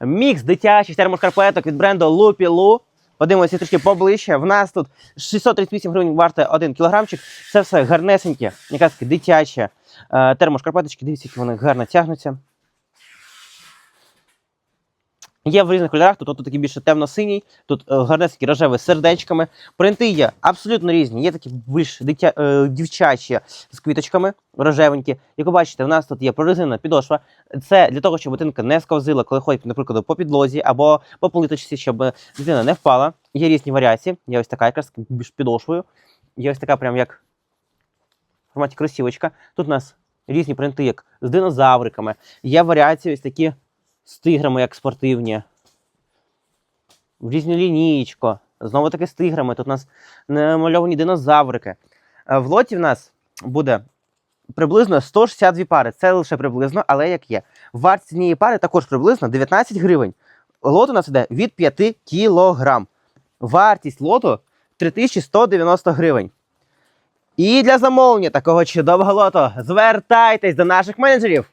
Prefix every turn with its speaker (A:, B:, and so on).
A: Мікс дитячих термошкарпеток від бренду Lupilу. Подивимося трішки поближче. В нас тут 638 гривень варте 1 кілограмчик. Це все гарнесеньке, якраз дитяче. Е, термошкарпеточки, дивіться, які вони гарно тягнуться. Є в різних кольорах, тут, тут такий більше темно-синій, тут е, гарнесенькі рожеві з сердечками. Принти є абсолютно різні. Є такі більш дитя, е, дівчачі з квіточками, рожевенькі. Як ви бачите, в нас тут є прорезинена підошва. Це для того, щоб дитинка не сковзила, коли ходить, наприклад, по підлозі або по плиточці, щоб дитина не впала. Є різні варіації. Є ось така якраз більш підошвою. Є ось така, прям як в форматі кросівочка. Тут у нас різні принти, як з динозавриками. Є варіації ось такі з тиграми, як спортивні. В різну лінійку. Знову таки з тиграми. Тут у нас намальовані динозаврики. Е, В лоті в нас буде приблизно 162 пари. Це лише приблизно, але як є. Вартість однієї пари також приблизно 19 гривень. Лот у нас іде від 5 кілограм. Вартість лоту 3190 гривень. І для замовлення такого чудового лоту звертайтесь до наших менеджерів.